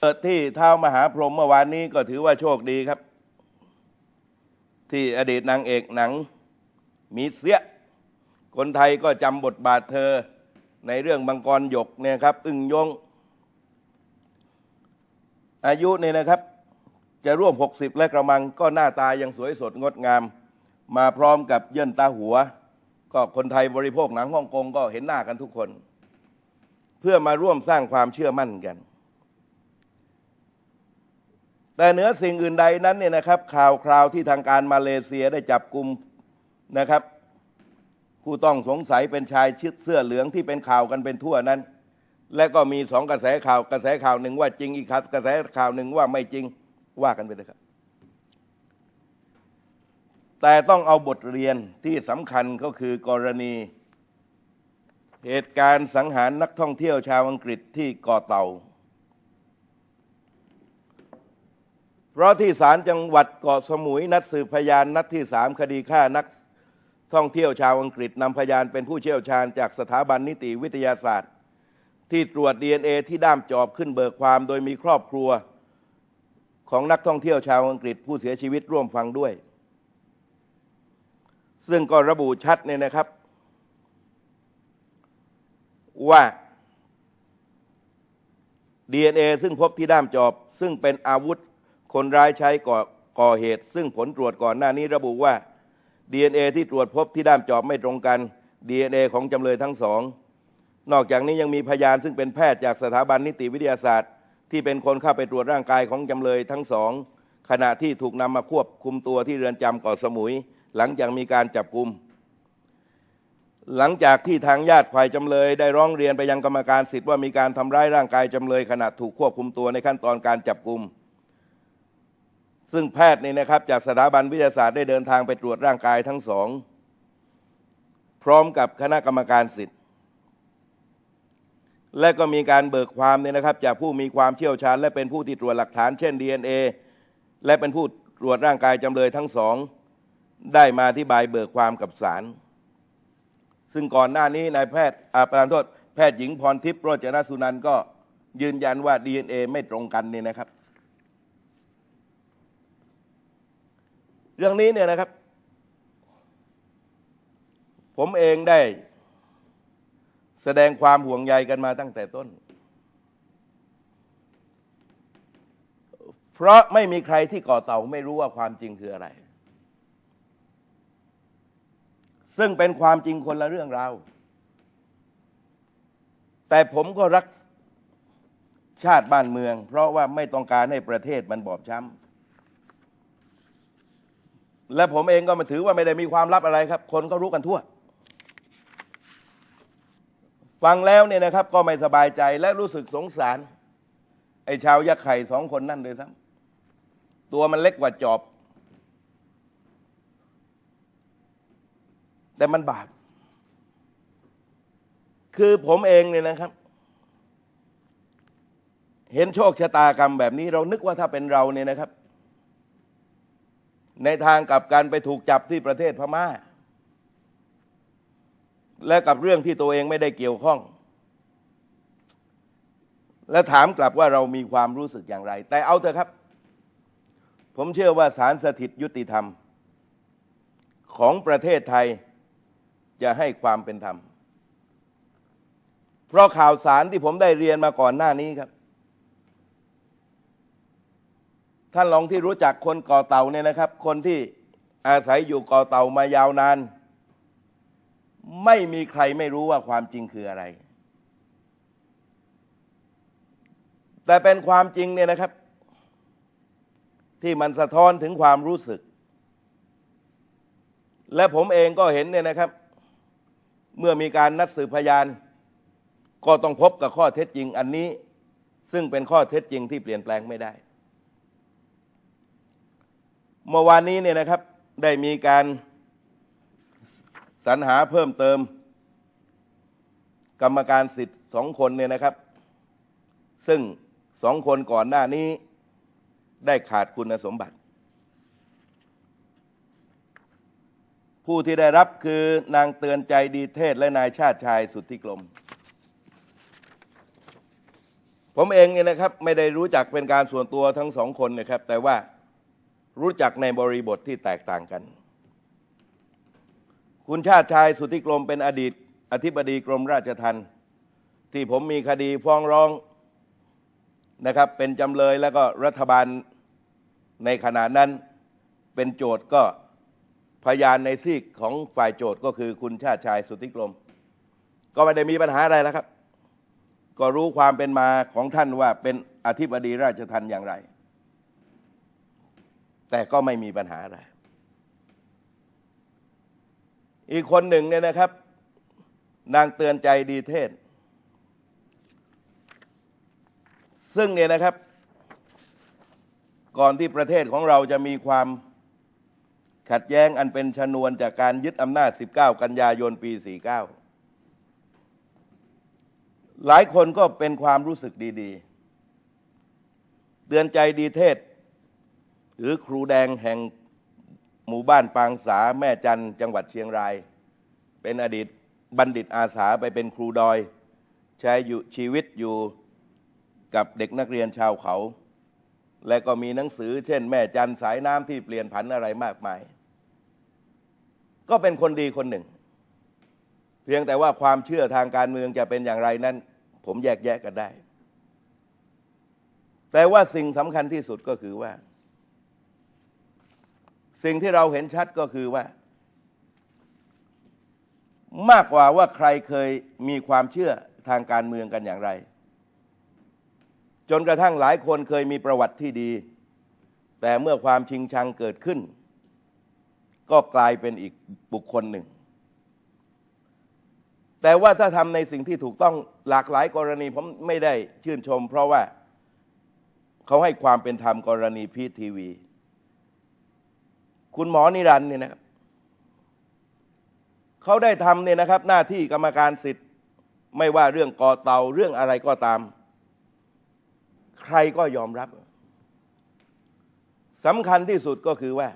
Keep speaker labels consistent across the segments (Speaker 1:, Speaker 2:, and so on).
Speaker 1: เปิดที่เท้ามหาพรหมเมื่อวานนี้ก็ถือว่าโชคดีครับ ที่อดีตนางเอกหนังมีเสีย คนไทยก็จำบทบาทเธอในเรื่องบังกรหยกเนี่ยครับ อึ้งยง อายุเนี่ยนะครับ จะร่วม 60 และกระมังก็หน้าตายังสวยสดงดงาม มาพร้อมกับเยื่นตาหัว ก็คนไทยบริโภคหนังฮ่องกงก็เห็นหน้ากันทุกคน เพื่อมาร่วมสร้างความเชื่อมั่นกัน แต่เหนือสิ่งอื่นใดนั้นเนี่ยนะครับข่าวคราวที่ทางการมาเลเซียได้จับกลุ่มนะครับ ผู้ต้องสงสัยเป็นชายชิดเสื้อเหลืองที่เป็นข่าวกันเป็นทั่วนั้น และก็มีสองกระแสข่าวกระแสข่าวหนึ่งว่าจริงอีกกระแสข่าวหนึ่งว่าไม่จริงว่ากันไปเลยครับ แต่ต้องเอาบทเรียนที่สำคัญก็คือกรณี เหตุการณ์สังหารนักท่องเที่ยวชาวอังกฤษที่กาะเต่า เพราะที่ศาลจังหวัดเกาะสมุยนัดสืบพยานนัดที่สามคดีฆ่านักท่องเที่ยวชาวอังกฤษนำพยานเป็นผู้เชี่ยวชาญจากสถาบันนิติวิทยาศาสตร์ ที่ตรวจ DNA ที่ด้ามจอบขึ้นเบิกความโดยมีครอบครัวของนักท่องเที่ยวชาวอังกฤษผู้เสียชีวิตร่วมฟังด้วย ซึ่งก็ระบุชัดเนี่ยนะครับ ว่า DNA ซึ่งพบที่ด้ามจอบ ซึ่งเป็นอาวุธ คนร้ายใช้ก่อก่อเหตุ ซึ่งผลตรวจก่อนหน้านี้ระบุว่า DNA ที่ตรวจพบที่ด้ามจอบไม่ตรงกัน DNA ของจำเลยทั้งสอง นอกจากนี้ยังมีพยานซึ่งเป็นแพทย์จากสถาบันนิติวิทยาศาสตร์ ที่เป็นคนเข้าไปตรวจร่างกายของจำเลยทั้งสอง ขณะที่ถูกนำมาควบคุมตัวที่เรือนจำเกาะสมุย หลังจากมีการจับกุมหลังจากที่ทางญาติฝ่ายจำเลยได้ร้องเรียนไปยังกรรมการสิทธิ์ว่ามีการทำร้ายร่างกายจำเลยขณะถูกควบคุมตัวในขั้นตอนการจับกุม ซึ่งแพทย์นี่นะครับจากสถาบันวิทยาศาสตร์ได้เดินทางไปตรวจร่างกายทั้งสอง พร้อมกับคณะกรรมการสิทธิ์ และก็มีการเบิกความเนี่ยนะครับ จากผู้มีความเชี่ยวชาญ และเป็นผู้ที่ตรวจหลักฐานเช่น DNA และเป็นผู้ตรวจร่างกายจำเลยทั้งสอง ได้มาอธิบายเบิกความกับศาลซึ่งก่อนหน้านี้นายแพทย์อาประธานโทษแพทย์หญิงพรทิพย์โรจนสุนันก็ยืนยันว่า DNA ไม่ตรงกันนี่นะครับ เรื่องนี้เนี่ยนะครับ ผมเองได้แสดงความห่วงใยกันมาตั้งแต่ต้น เพราะไม่มีใครที่ก่อเต่าไม่รู้ว่าความจริงคืออะไร ซึ่งเป็นความจริงคนละเรื่องราว แต่ผมก็รักชาติบ้านเมือง เพราะว่าไม่ต้องการให้ประเทศมันบอบช้ำ และผมเองก็มาถือว่าไม่ได้มีความลับอะไรครับ คนก็รู้กันทั่ว ฟังแล้วเนี่ยนะครับ ก็ไม่สบายใจและรู้สึกสงสาร ไอ้ชาวยักษ์ไข่สองคนนั่นเลยซ้ำตัวมันเล็กกว่าจอบ แต่มันบาปคือผมเองเนี่ยนะครับ เห็นโชคชะตากรรมแบบนี้ เรานึกว่าถ้าเป็นเราเนี่ยนะครับ ในทางกับการไปถูกจับที่ประเทศพม่า และกับเรื่องที่ตัวเองไม่ได้เกี่ยวข้อง และถามกลับว่าเรามีความรู้สึกอย่างไร แต่เอาเถอะครับ ผมเชื่อว่าศาลสถิตยุติธรรม ของประเทศไทยจะให้ความเป็นธรรม เพราะข่าวสารที่ผมได้เรียนมาก่อนหน้านี้ครับ ท่านลองที่รู้จักคนก่อเต่าเนี่ยนะครับ คนที่อาศัยอยู่ก่อเต่ามายาวนาน ไม่มีใครไม่รู้ว่าความจริงคืออะไร แต่เป็นความจริงเนี่ยนะครับ ที่มันสะท้อนถึงความรู้สึก และผมเองก็เห็นเนี่ยนะครับ เมื่อมีการนัดสืบพยาน ก็ต้องพบกับข้อเท็จจริงอันนี้ ซึ่งเป็นข้อเท็จจริงที่เปลี่ยนแปลงไม่ได้ เมื่อวานนี้เนี่ยนะครับ ได้มีการสรรหาเพิ่มเติม กรรมการสิทธิ์สองคนเนี่ยนะครับ ซึ่งสองคนก่อนหน้านี้ได้ขาดคุณสมบัติ ผู้ที่ได้รับคือนางเตือนใจดีเทศและนายชาติชายสุทธิกลมผมเองเนี่ยนะครับ ไม่ได้รู้จักเป็นการส่วนตัวทั้งสองคนนะครับ แต่ว่า รู้จักในบริบทที่แตกต่างกัน คุณชาติชายสุทธิกรมเป็นอดีต อธิบดีกรมราชทัณฑ์ที่ผมมีคดีฟ้องร้องนะครับ เป็นจำเลยแล้วก็รัฐบาลในขณะนั้นเป็นโจทย์ก็พยานในซีกของฝ่ายโจทย์ก็คือคุณชาติชายสุทธิกรม ก็ไม่ได้มีปัญหาอะไรแล้วครับ ก็รู้ความเป็นมาของท่านว่าเป็นอธิบดีราชทัณฑ์อย่างไร แต่ก็ไม่มีปัญหาอะไร อีกคนหนึ่งเนี่ยนะครับ นางเตือนใจดีเทศ ซึ่งเนี่ยนะครับ ก่อนที่ประเทศของเราจะมีความขัดแย้งอันเป็นชนวนจากการยึดอำนาจ 19 กันยายนปี 49 หลายคนก็เป็นความรู้สึกดี ๆ เตือนใจดีเทศ หรือครูแดงแห่งหมู่บ้านปางสาแม่จันจังหวัดเชียงราย เป็นอดีตบัณฑิตอาสาไปเป็นครูดอย ใช้อยู่ชีวิตอยู่กับเด็กนักเรียนชาวเขา และก็มีหนังสือ เช่น แม่จันสายน้ำที่เปลี่ยนผันอะไรมากมาย ก็เป็นคนดีคนหนึ่ง เพียงแต่ว่าความเชื่อทางการเมืองจะเป็นอย่างไรนั้น ผมแยกแยะกันได้ แต่ว่าสิ่งสำคัญที่สุดก็คือว่า สิ่งที่เราเห็นชัดก็คือว่า มากกว่าว่าใครเคยมีความเชื่อทางการเมืองกันอย่างไร จนกระทั่งหลายคนเคยมีประวัติที่ดี แต่เมื่อความชิงชังเกิดขึ้น ก็กลายเป็นอีกบุคคลหนึ่ง แต่ว่าถ้าทำในสิ่งที่ถูกต้องหลากหลายกรณีผมไม่ได้ชื่นชม เพราะว่าเขาให้ความเป็นธรรมกรณีพีทีวี คุณหมอนิรันด์เนี่ยนะครับเขาได้ทำเนี่ยนะครับ หน้าที่กรรมการสิทธิ์ ไม่ว่าเรื่องก่อเตาเรื่องอะไรก็ตาม ใครก็ยอมรับสำคัญที่สุดก็คือว่า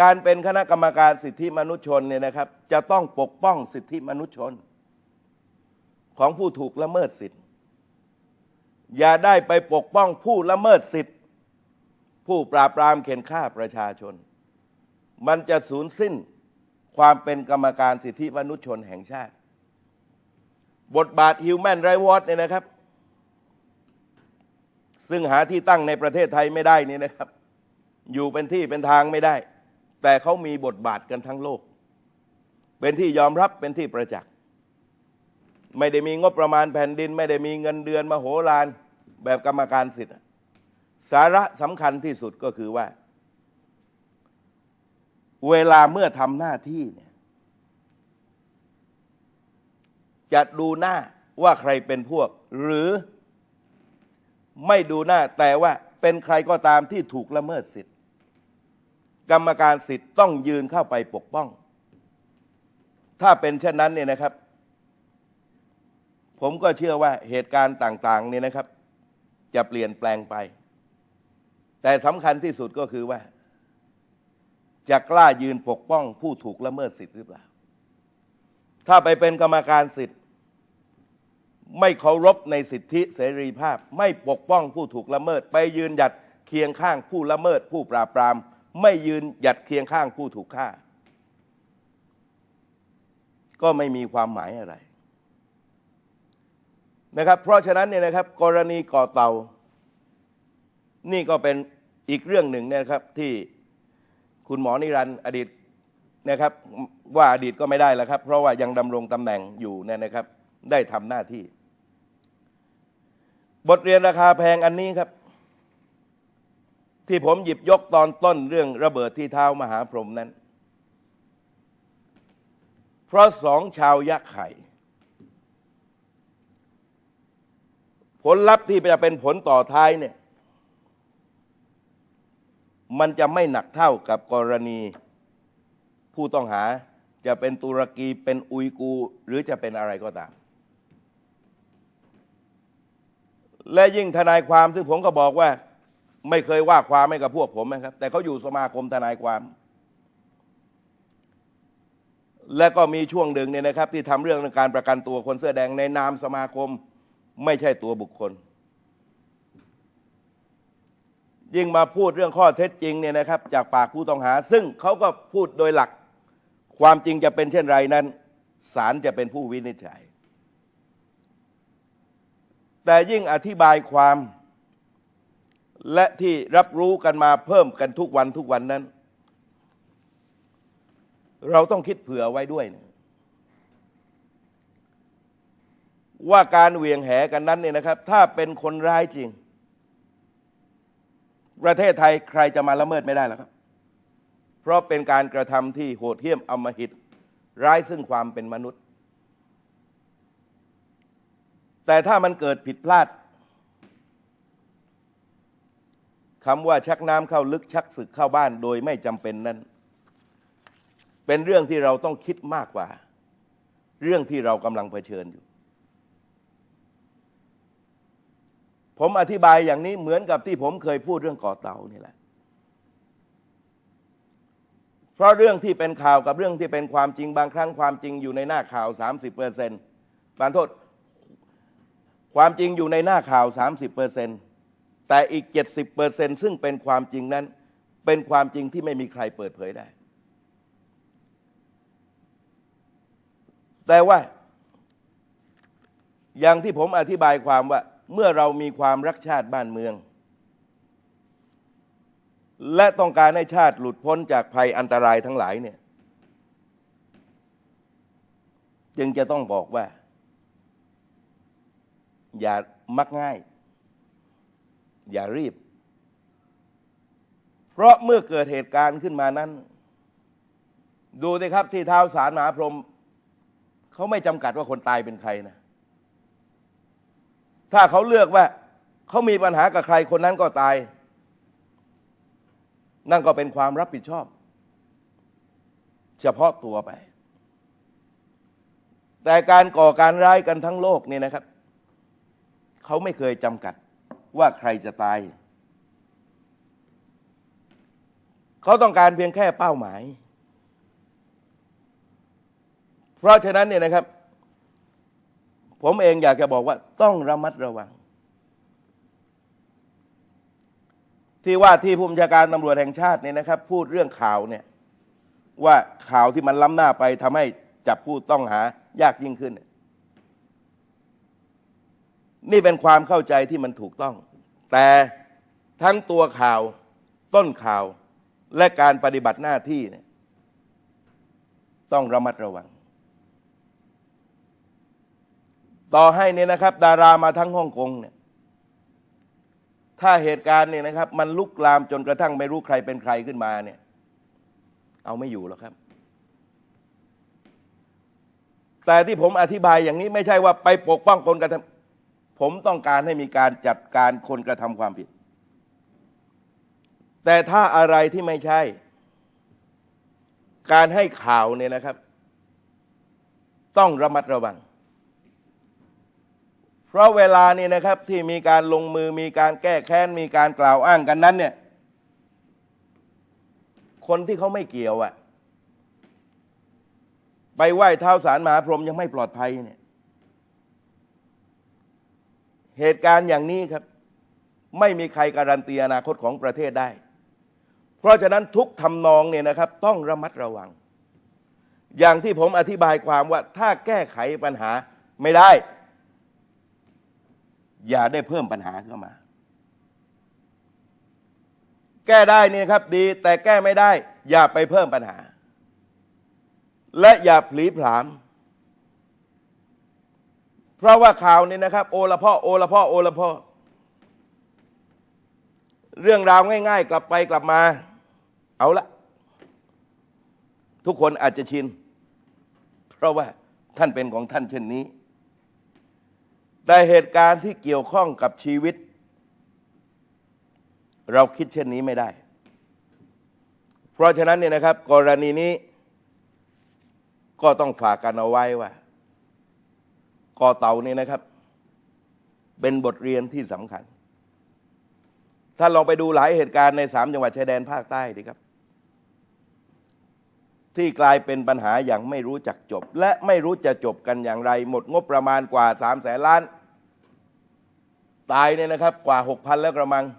Speaker 1: การเป็นคณะกรรมการสิทธิมนุษยชนเนี่ยนะครับ จะต้องปกป้องสิทธิมนุษยชน ของผู้ถูกละเมิดสิทธิ์อย่าได้ไปปกป้องผู้ละเมิดสิทธิ ผู้ปราบปรามเข็นฆ่าประชาชน มันจะสูญสิ้นความเป็นกรรมการสิทธิมนุษยชนแห่งชาติ บทบาท Human Rights Watch เนี่ยนะครับ ซึ่งหาที่ตั้งในประเทศไทยไม่ได้นี่นะครับ อยู่เป็นที่เป็นทางไม่ได้ แต่เขามีบทบาทกันทั้งโลก เป็นที่ยอมรับเป็นที่ประจักษ์ไม่ได้มีงบประมาณแผ่นดิน ไม่ได้มีเงินเดือนมโหฬารแบบกรรมการสิทธิ์ สาระสำคัญที่สุดก็คือว่า เวลาเมื่อทำหน้าที่เนี่ยจะดูหน้าว่าใครเป็นพวก หรือไม่ดูหน้าแต่ว่าเป็นใครก็ตามที่ถูกละเมิดสิทธิ์ กรรมการสิทธิ์ต้องยืนเข้าไปปกป้อง ถ้าเป็นเช่นนั้นเนี่ยนะครับ ผมก็เชื่อว่าเหตุการณ์ต่าง ๆ เนี่ยนะครับ จะเปลี่ยนแปลงไป แต่สำคัญที่สุดก็คือว่า จะกล้ายืนปกป้องผู้ถูกละเมิดสิทธิ์หรือเปล่า ถ้าไปเป็นกรรมการสิทธิ์ ไม่เคารพในสิทธิเสรีภาพ ไม่ปกป้องผู้ถูกละเมิด ไปยืนหยัดเคียงข้างผู้ละเมิด ผู้ปราบปราม ไม่ยืนหยัดเคียงข้างผู้ถูกฆ่า ก็ไม่มีความหมายอะไรนะครับเพราะฉะนั้นเนี่ยนะครับกรณีก่อเตา นี่ก็เป็น อีกเรื่องหนึ่งนะครับที่คุณหมอนิรันดร์อดีตนะครับว่าอดีตก็ไม่ได้แล้วครับ เพราะว่ายังดำรงตำแหน่งอยู่เนี่ยนะครับ ได้ทำหน้าที่ บทเรียนราคาแพงอันนี้ครับ ที่ผมหยิบยกตอนต้นเรื่องระเบิดที่เท้ามหาพรหมนั้น เพราะสองชาวยักษ์ไข่ ผลลัพธ์ที่จะเป็นผลต่อท้ายเนี่ย มันจะไม่หนักเท่ากับกรณีผู้ต้องหาจะเป็นตุรกีเป็นอุยกูร์หรือจะเป็นอะไรก็ตาม และยิ่งทนายความซึ่งผมก็บอกว่า ไม่เคยว่าความให้กับพวกผมนะครับ แต่เขาอยู่สมาคมทนายความ และก็มีช่วงหนึ่งเนี่ยนะครับ ที่ทำเรื่องการประกันตัวคนเสื้อแดงในนามสมาคม ไม่ใช่ตัวบุคคล ยิ่งมาพูดเรื่องข้อเท็จจริงเนี่ยนะครับ จากปากผู้ต้องหา ซึ่งเขาก็พูดโดยหลัก ความจริงจะเป็นเช่นไรนั้นศาลจะเป็นผู้วินิจฉัย แต่ยิ่งอธิบายความและที่รับรู้กันมาเพิ่มกันทุกวันทุกวันนั้น เราต้องคิดเผื่อไว้ด้วยนะว่าการเหวี่ยงแหกันนั้นเนี่ยนะครับ ถ้าเป็นคนร้ายจริง ประเทศไทยใครจะมาละเมิดไม่ได้แล้วครับ เพราะเป็นการกระทำที่โหดเหี้ยมอมหิต ร้ายซึ่งความเป็นมนุษย์ แต่ถ้ามันเกิดผิดพลาดคำว่าชักน้ำเข้าลึกชักศึกเข้าบ้านโดยไม่จำเป็นนั้น เป็นเรื่องที่เราต้องคิดมากกว่า เรื่องที่เรากำลังเผชิญอยู่ ผมอธิบายอย่างนี้เหมือนกับที่ผมเคยพูดเรื่องก่อเตานี่แหละ เพราะเรื่องที่เป็นข่าวกับเรื่องที่เป็นความจริงบางครั้งความจริงอยู่ในหน้าข่าว 30เปอร์เซ็นต์บานโทษ ความจริงอยู่ในหน้าข่าว 30เปอร์เซ็นต์แต่อีก 70เปอร์เซ็นต์ซึ่งเป็นความจริงนั้น เป็นความจริงที่ไม่มีใครเปิดเผยได้ แต่ว่า อย่างที่ผมอธิบายความว่า เมื่อเรามีความรักชาติบ้านเมือง และต้องการให้ชาติหลุดพ้นจากภัยอันตรายทั้งหลายเนี่ยจึงจะต้องบอกว่า อย่ามักง่าย อย่ารีบ เพราะเมื่อเกิดเหตุการณ์ขึ้นมานั้น ดูสิครับที่เท้าสารมหาพรหมเขาไม่จำกัดว่าคนตายเป็นใครนะ ถ้าเขาเลือกว่าเขามีปัญหากับใครคนนั้นก็ตาย นั่นก็เป็นความรับผิดชอบ เฉพาะตัวไป แต่การก่อการร้ายกันทั้งโลกเนี่ยนะครับ เขาไม่เคยจำกัดว่าใครจะตาย เขาต้องการเพียงแค่เป้าหมาย เพราะฉะนั้นเนี่ยนะครับ ผมเองอยากจะบอกว่าต้องระมัดระวัง ที่ว่าที่ผู้บัญชาการตำรวจแห่งชาติเนี่ยนะครับ พูดเรื่องข่าวเนี่ยว่าข่าวที่มันล้ำหน้าไปทำให้จับผู้ต้องหายากยิ่งขึ้น นี่เป็นความเข้าใจที่มันถูกต้อง แต่ทั้งตัวข่าวต้นข่าวและการปฏิบัติหน้าที่เนี่ยต้องระมัดระวัง ต่อให้เนี่ยนะครับ ดารามาทั้งฮ่องกงเนี่ยถ้าเหตุการณ์เนี่ยนะครับ มันลุกลามจนกระทั่งไม่รู้ใครเป็นใครขึ้นมาเนี่ย เอาไม่อยู่หรอกครับ แต่ที่ผมอธิบายอย่างนี้ไม่ใช่ว่าไปปกป้องคนกระทำผมต้องการให้มีการจัดการคนกระทำความผิด แต่ถ้าอะไรที่ไม่ใช่ การให้ข่าวเนี่ยนะครับ ต้องระมัดระวัง เพราะเวลานี่นะครับที่มีการลงมือมีการแก้แค้น มีการกล่าวอ้างกันนั้นเนี่ย คนที่เขาไม่เกี่ยวอะไปไหว้เท้าสารมหาพรหมยังไม่ปลอดภัยเนี่ย เหตุการณ์อย่างนี้ครับ ไม่มีใครการันตีอนาคตของประเทศได้ เพราะฉะนั้นทุกทำนองเนี่ยนะครับ ต้องระมัดระวัง อย่างที่ผมอธิบายความว่าถ้าแก้ไขปัญหาไม่ได้ อย่าได้เพิ่มปัญหาเข้ามา แก้ได้นี่ครับดี แต่แก้ไม่ได้ อย่าไปเพิ่มปัญหา และอย่าผลีผลาม เพราะว่าข่าวนี้นะครับ โอละพ่อโอละพ่อโอละพ่อเรื่องราวง่าย ๆ กลับไปกลับมา เอาละทุกคนอาจจะชิน เพราะว่าท่านเป็นของท่านเช่นนี้ แต่เหตุการณ์ที่เกี่ยวข้องกับชีวิต เราคิดเช่นนี้ไม่ได้ เพราะฉะนั้นเนี่ยนะครับ กรณีนี้ก็ต้องฝากกันเอาไว้ว่า กอเต่านี่นะครับ เป็นบทเรียนที่สำคัญ ถ้าลองไปดูหลายเหตุการณ์ในสามจังหวัดชายแดนภาคใต้ดีครับ ที่กลายเป็นปัญหาอย่างไม่รู้จักจบ และไม่รู้จะจบกันอย่างไร หมดงบประมาณกว่าสามแสนล้าน ตายเนี่ยนะครับกว่า 6,000 แล้วกระมัง